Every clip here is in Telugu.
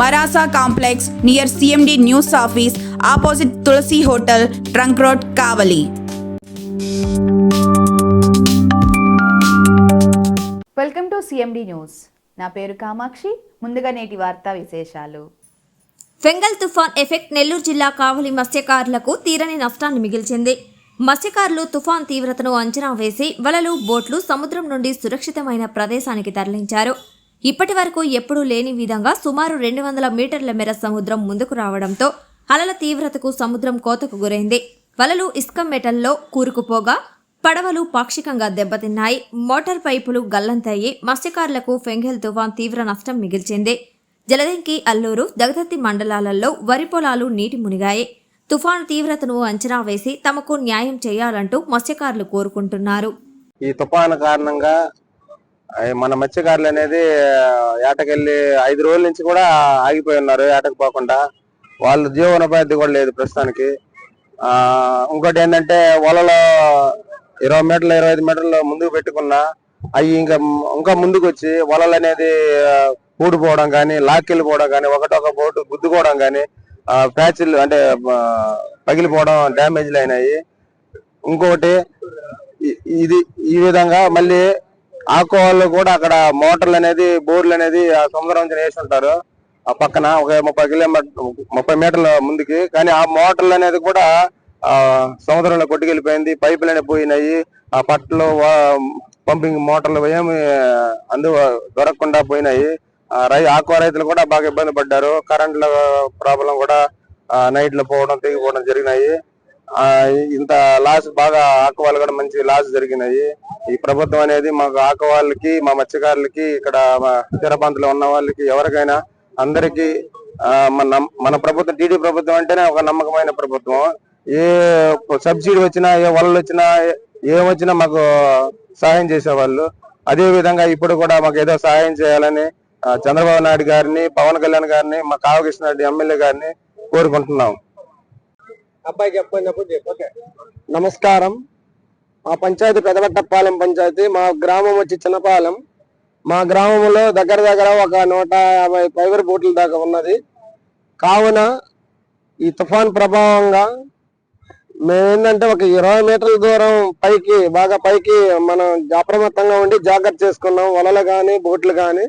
Marasa complex near CMD news office opposite Tulasi hotel trunk road Kavali welcome to CMD news నా పేరు కామాక్షి. ముందుగా నేటి వార్తా విశేషాలు. ఫెంగల్ తుఫాన్ ఎఫెక్ట్ నెల్లూరు జిల్లా కావలి మత్స్యకారులకు తీరని నష్టాన్ని మిగిల్చింది. మత్స్యకారులు తుఫాన్ తీవ్రతను అంచనా వేసి వలలు బోట్లు సముద్రం నుండి సురక్షితమైన ప్రదేశానికి తరలించారు. ఇప్పటి వరకు ఎప్పుడూ లేని విధంగా సుమారు రెండు వందల మీటర్ల మేర సముద్రం ముందుకు రావడంతో అలల తీవ్రతకు సముద్రం కోతకు గురైంది. వలలు ఇసుక మెటల్లో కూరుకుపోగా పడవలు పాక్షికంగా దెబ్బతిన్నాయి. మోటార్ పైపులు గల్లంతయ్యి మత్స్యకారులకు ఫెంగెల్ తుఫాన్ తీవ్ర నష్టం మిగిల్చింది. జలదంకి అల్లూరు దగదత్తి మండలాలలో వరి పొలాలు నీటి మునిగాయి. తుఫాను తీవ్రతను అంచనా వేసి తమకు న్యాయం చేయాలంటూ మత్స్యకారులు కోరుకుంటున్నారు. ఈ తుఫాను కారణంగా మన మత్స్యకారులు అనేది ఏటకెళ్ళి ఐదు రోజుల నుంచి కూడా ఆగిపోయి ఉన్నారు ఏటకు పోకుండా. వాళ్ళ జీవనోపాధి కూడా లేదు ప్రస్తుతానికి. ఇంకోటి ఏంటంటే వలలో ఇరవై మీటర్లు ఇరవై ఐదు మీటర్లు ముందుకు పెట్టుకున్నా అవి ఇంకా ఇంకా ముందుకు వచ్చి వలలు అనేది ఊడిపోవడం కానీ లాక్కెళ్ళిపోవడం కానీ ఒకటొక బోటు గుద్దుకోవడం కానీ ప్యాచ్లు అంటే పగిలిపోవడం డ్యామేజ్లు అయినాయి. ఇంకొకటి ఇది ఈ విధంగా మళ్ళీ ఆకోవాళ్ళు కూడా అక్కడ మోటార్లు అనేది బోర్లు అనేది ఆ సముద్రం నుంచి వేసి ఉంటారు. ఆ పక్కన ఒక ముప్పై కిలోమీటర్ ముప్పై మీటర్ల ముందుకి. కానీ ఆ మోటార్లు అనేది కూడా ఆ సముద్రంలో కొట్టుకెళ్ళిపోయింది పైపులు అనేవి పోయినాయి. ఆ పట్టలు పంపింగ్ మోటార్లు ఏమి అందు దొరకకుండా పోయినాయి. రై ఆకువ రైతులు కూడా బాగా ఇబ్బంది పడ్డారు. కరెంట్ల ప్రాబ్లం కూడా నైట్లో పోవడం తెగిపోవడం జరిగినాయి. ఇంత లాస్ బాగా ఆకవాళ్ళు కూడా మంచి లాస్ జరిగినాయి. ఈ ప్రభుత్వం అనేది మాకు ఆకవాళ్ళకి మా మత్స్యకారులకి ఇక్కడ మా ఉన్న వాళ్ళకి ఎవరికైనా అందరికి మన మన ప్రభుత్వం టీడీ ప్రభుత్వం అంటేనే ఒక నమ్మకమైన ప్రభుత్వం. ఏ సబ్సిడీ వచ్చినా ఏ వలలు వచ్చినా ఏం వచ్చినా మాకు సహాయం చేసేవాళ్ళు. అదే విధంగా ఇప్పుడు కూడా మాకు ఏదో సహాయం చేయాలని చంద్రబాబు నాయుడు గారిని పవన్ కళ్యాణ్ గారిని మా కావకృష్ణ రెడ్డి ఎమ్మెల్యే గారిని కోరుకుంటున్నాం. అబ్బాయి ఓకే. నమస్కారం. మా పంచాయతీ పెదవట్టపాలెం పంచాయతీ. మా గ్రామం వచ్చి చిన్నపాలెం. మా గ్రామంలో దగ్గర దగ్గర ఒక నూట యాభై ఫైబర్ బోట్ల దాకా ఉన్నది. కావున ఈ తుఫాన్ ప్రభావంగా మేమేంటంటే ఒక ఇరవై మీటర్ల దూరం పైకి బాగా పైకి మనం అప్రమత్తంగా ఉండి జాగ్రత్త చేసుకున్నాం. వలలు కానీ బోట్లు కానీ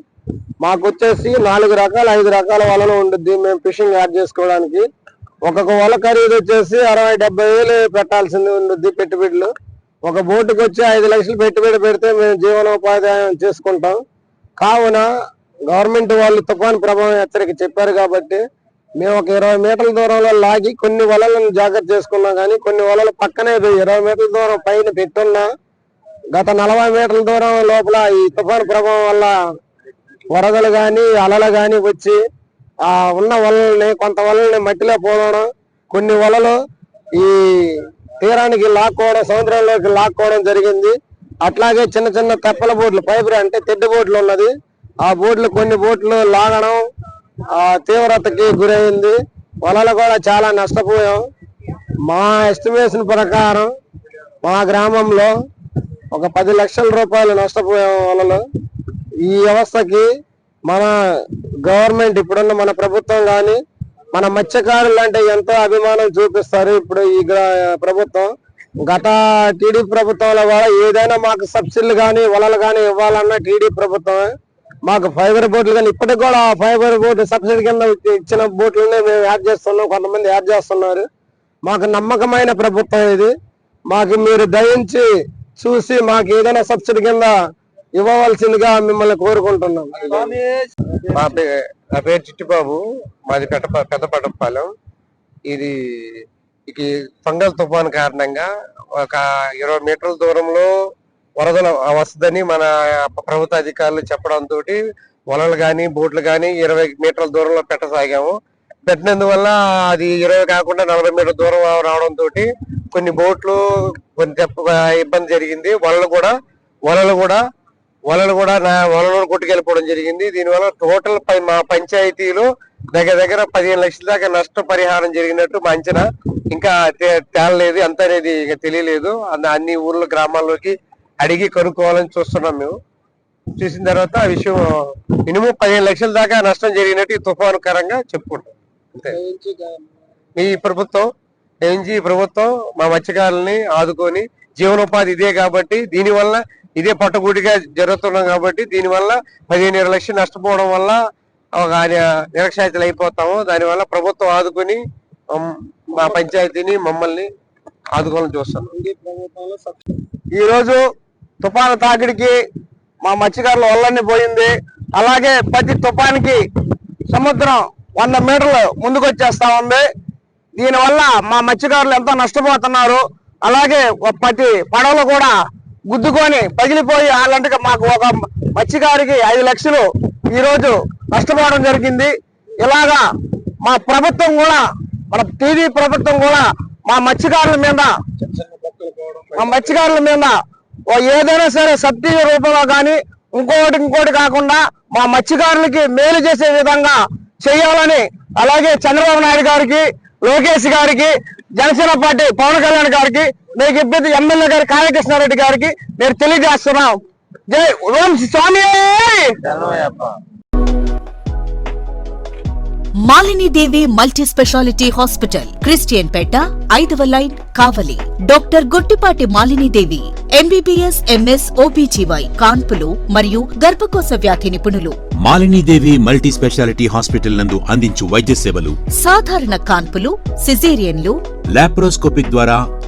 మాకు వచ్చేసి నాలుగు రకాల ఐదు రకాల వలలు ఉండుద్ది. మేము ఫిషింగ్ యాడ్ చేసుకోవడానికి. ఒక్కొక్క వల ఖరీదు వచ్చేసి అరవై డెబ్బై వేలు పెట్టాల్సింది ఉంటుంది పెట్టుబడులు. ఒక బోటుకు వచ్చి ఐదు లక్షలు పెట్టుబడి పెడితే మేము జీవనోపాధి చేసుకుంటాం. కావున గవర్నమెంట్ వాళ్ళు తుఫాన్ ప్రభావం హెచ్చరిక చెప్పారు కాబట్టి మేము ఒక ఇరవై మీటర్ల దూరంలో లాగి కొన్ని వలలను జాగ్రత్త చేసుకున్నాం కానీ కొన్ని వలలు పక్కనే పోయి ఇరవై మీటర్ల దూరం పైన పెట్టున్నా గత నలభై మీటర్ల దూరం లోపల ఈ తుఫాన్ ప్రభావం వల్ల వరదలు కానీ అలలు కానీ వచ్చి ఆ ఉన్న వలల్ని కొంత వలల్ని మట్టిలో పోవడం కొన్ని వలలు ఈ తీరానికి లాక్కోవడం సముద్రంలోకి లాక్కోవడం జరిగింది. అట్లాగే చిన్న చిన్న తెప్పల బోట్లు పైపులు అంటే తెడ్డు బోట్లు ఉన్నది. ఆ బోట్లు కొన్ని బోట్లు లాగడం ఆ తీవ్రతకి గురైంది. వలలు కూడా చాలా నష్టపోయాం. మా ఎస్టిమేషన్ ప్రకారం మా గ్రామంలో ఒక పది లక్షల రూపాయలు నష్టపోయాం వలలు. ఈ వ్యవస్థకి మన గవర్నమెంట్ ఇప్పుడున్న మన ప్రభుత్వం కానీ మన మత్స్యకారులు అంటే ఎంతో అభిమానం చూపిస్తారు ఇప్పుడు ఈ ప్రభుత్వం. గత టీడీపీ ప్రభుత్వంలో కూడా ఏదైనా మాకు సబ్సిడీలు కానీ వలలు కానీ ఇవ్వాలన్నా టీడీపీ ప్రభుత్వమే మాకు ఫైబర్ బోట్లు కానీ ఇప్పటికి కూడా ఆ ఫైబర్ బోట్లు సబ్సిడీ కింద ఇచ్చిన బోట్లనే మేము యాడ్ చేస్తున్నాం కొంతమంది యాడ్ చేస్తున్నారు. మాకు నమ్మకమైన ప్రభుత్వం ఇది. మాకు మీరు దయించి చూసి మాకు ఏదైనా సబ్సిడీ కింద ఇవ్వవలసిందిగా మిమ్మల్ని కోరుకుంటున్నాం. మా నా పేరు చిట్టిబాబు. మాది పెద్ద పెద్దపట్టపాలెం ఇది ఇక ఫంగల్ తుఫాన్ కారణంగా ఒక ఇరవై మీటర్ల దూరంలో వరదలు వస్తుందని మన ప్రభుత్వ అధికారులు చెప్పడంతో వలలు గాని బోట్లు గాని ఇరవై మీటర్ల దూరంలో పెట్టసాగాము. పెట్టినందువల్ల అది ఇరవై కాకుండా నలభై మీటర్ దూరం రావడం తోటి కొన్ని బోట్లు కొన్ని ఇబ్బంది జరిగింది. వలలు కూడా వలలు కూడా వలలు కూడా నా వలలు కొట్టుకెళ్ళిపోవడం జరిగింది. దీనివల్ల టోటల్ పై- మా పంచాయతీలో దగ్గర దగ్గర పదిహేను లక్షల దాకా నష్టపరిహారం జరిగినట్టు మా అంచనా. ఇంకా తే- తేలలేదు ఎంత అనేది ఇంకా తెలియలేదు. అన్ని ఊర్ల గ్రామాల్లోకి అడిగి కనుక్కోవాలని చూస్తున్నాం మేము. చూసిన తర్వాత ఆ విషయం మినిమం పదిహేను లక్షల దాకా నష్టం జరిగినట్టు ఈ తుఫాను చెప్పుకుంటాం. అంతే. మీ ప్రభుత్వం నుంచి ప్రభుత్వం మా మత్స్యకారుల్ని ఆదుకొని జీవనోపాధి ఇదే కాబట్టి దీనివల్ల ఇదే పట్టుగూటిగా జరుగుతున్నాం కాబట్టి దీనివల్ల పదిహేను ఇరవై లక్షలు నష్టపోవడం వల్ల ఒక ని- అయిపోతాము. దానివల్ల ప్రభుత్వం ఆదుకొని మా పంచాయతీని మమ్మల్ని ఆదుకోవాలని చూస్తాం ఈరోజు తుఫాను తాకిడికి మా మత్స్యకారుల వల్లనే పోయింది. అలాగే ప్రతి తుఫానికి సముద్రం వంద మీటర్లు ముందుకు వచ్చేస్తా ఉంది. దీనివల్ల మా మత్స్యకారులు ఎంతో నష్టపోతున్నారు. అలాగే ప్రతి పడవలు కూడా గుద్దుకొని పగిలిపోయి అలాంటి మాకు ఒక మత్స్యకారికి ఐదు లక్షలు ఈరోజు నష్టపోవడం జరిగింది. ఇలాగా మా ప్రభుత్వం కూడా మన టీడీ ప్రభుత్వం కూడా మా మత్స్యకారుల మీద మా మత్స్యకారుల మీద ఓ ఏదైనా సరే సబ్సిడీ రూపంలో కానీ ఇంకోటి ఇంకోటి కాకుండా మా మత్స్యకారులకి మేలు చేసే విధంగా చేయాలని అలాగే చంద్రబాబు నాయుడు గారికి లోకేష్ గారికి జనసేన పార్టీ పవన్ కళ్యాణ్ గారికి మీకు ఇబ్బంది ఎమ్మెల్యే గారి కాళీకృష్ణారెడ్డి గారికి నేను తెలియజేస్తున్నాం. జై ఓం స్వామి! Malinidevi multi speciality hospital Christian Peta ఐదవ line Kavali. Doctor Gottipati Malinidevi MBBS MS OBGY కాన్పులు మరియు గర్భకోశ వ్యాధి నిపుణులు. మాలినీదేవి మల్టీ స్పెషాలిటీ హాస్పిటల్ నందు అందించు వైద్య సేవలు సాధారణ కాన్పులు సిజేరియన్లు లాప్రోస్కోపిక్ ద్వారా